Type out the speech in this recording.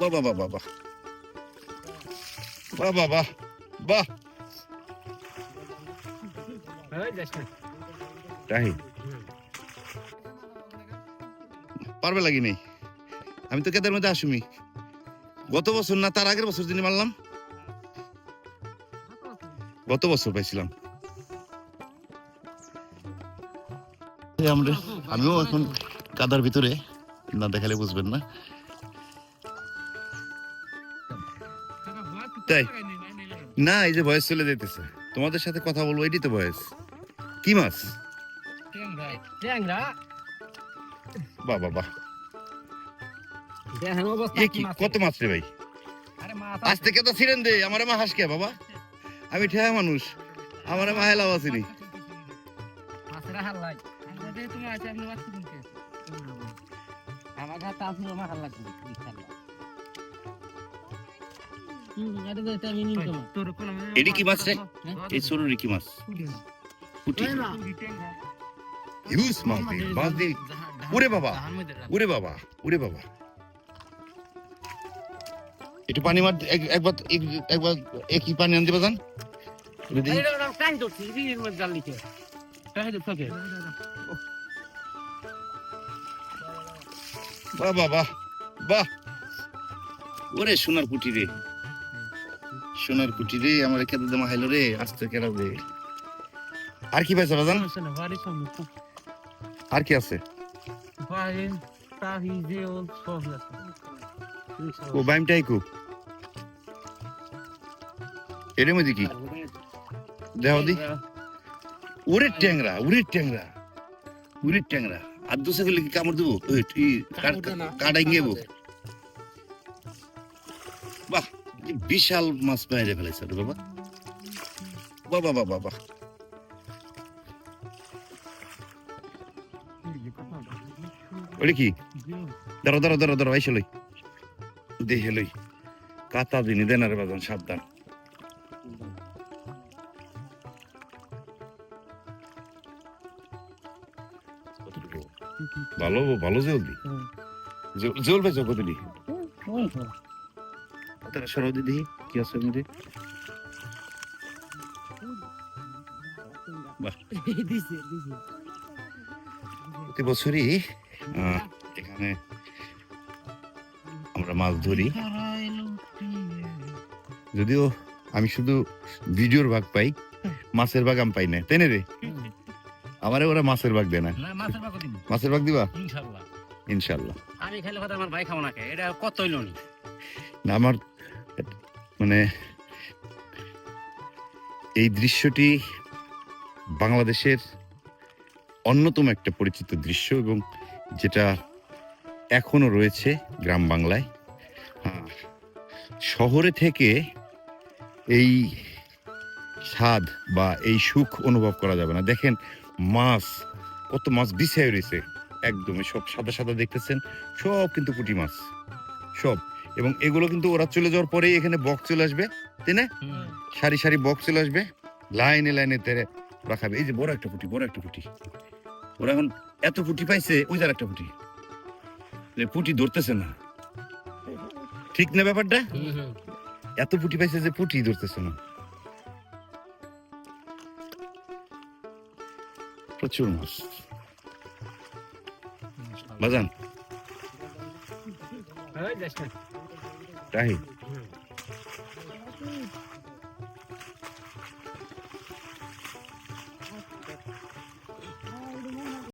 বাবা বাবা বাহ বাবা বাহ। বাহ তাই? পারবে লাগি নেই? আমি তো কেদের মধ্যে আসুমি গত বছর না তার আগের বছর যিনি মারলাম গত বছর পাইছিলাম। আমরা আমিও এখন কাদার ভিতরে না দেখালে বুঝবেন না। তাই? না, এই যে বয়স চলে যেতেছে তোমাদের সাথে কথা বলব এটি তো বয়স কি মাছ? ট্যাংরা বাহ বাহ। কত মাছ রে ভাই? আজ থেকে তো ছিলেন দে আমার মা হাসকে বাবা। আমি ঠেয়া মানুষ, আমার মা হেলাও আসিনি। আমার কাছে আসলে আমার হাল লাগবে ইনশাআল্লাহ হুম এটি কি মাছ রে? এই সরু কি মাছ? পুটি। হিউজ মাছ মাছ বাবা বাবা বাবা। পানি মার একবার একবার একই পানি আনতে বাহ বাহ বাহ ওরে সোনার কুটিরে রে। সোনার পুটি রে আমার কেটে দেমা হাইলো রে আস্তে কেরা রে আর কি পাইছে বাজান না আর কি আছে? ও বাইমটাই কু। এর মধ্যে কি? দেহ দি। ট্যাংরা ওরে ট্যাংরা। ওরে ট্যাংরা। আর দোষে গেলে কি কামড় দেবো? কাটাই গেবো বাহ। বিশাল মাছ বাইরে ফেলেছে বাবা। বাবা বাবা বাবা। ভালো ভালো জলদি। জল পেয়েছ কতটি তারা সরাও দিদি কি আছে মধ্যে দিছে দিছে প্রতি বছরই আহ, এখানে আমরা মাছ ধরি। যদিও আমি শুধু ভিডিওর ভাগ পাই মাছের ভাগ আমি পাই না তাই না রে? আমারে ওরা মাছের ভাগ দেয় না। মাছের ভাগ দিবা? ইনশাল্লাহ। আমি খাইলে কথা আমার ভাই খাব না এটা কত হইল না আমার মানে এই দৃশ্যটি বাংলাদেশের অন্যতম একটা পরিচিত দৃশ্য এবং যেটা এখনও রয়েছে গ্রাম বাংলায়। শহরে থেকে এই স্বাদ বা এই সুখ অনুভব করা যাবে না। দেখেন মাছ, কত মাছ বিছাই রয়েছে। একদমই সব সাদা সাদা দেখতেছেন, সব কিন্তু পুঁটি মাছ, সব। এবং এগুলো কিন্তু ওরা চলে যাওয়ার পরেই এখানে বক্স চলে আসবে তাই না? সারি সারি বক্স চলে আসবে লাইনে লাইনে তেরে ওরা খাবে এই যে বড় একটা ফুটি বড় একটা ফুটি ওরা এখন এত ফুটি পাইছে ওই যার একটা ফুটি যে পুটি ধরতেছে না। ঠিক না ব্যাপারটা? এত পুটি পাইছে যে পুটি ধরতেছে না। প্রচুর মাছ। বাজান। Tá Carrei.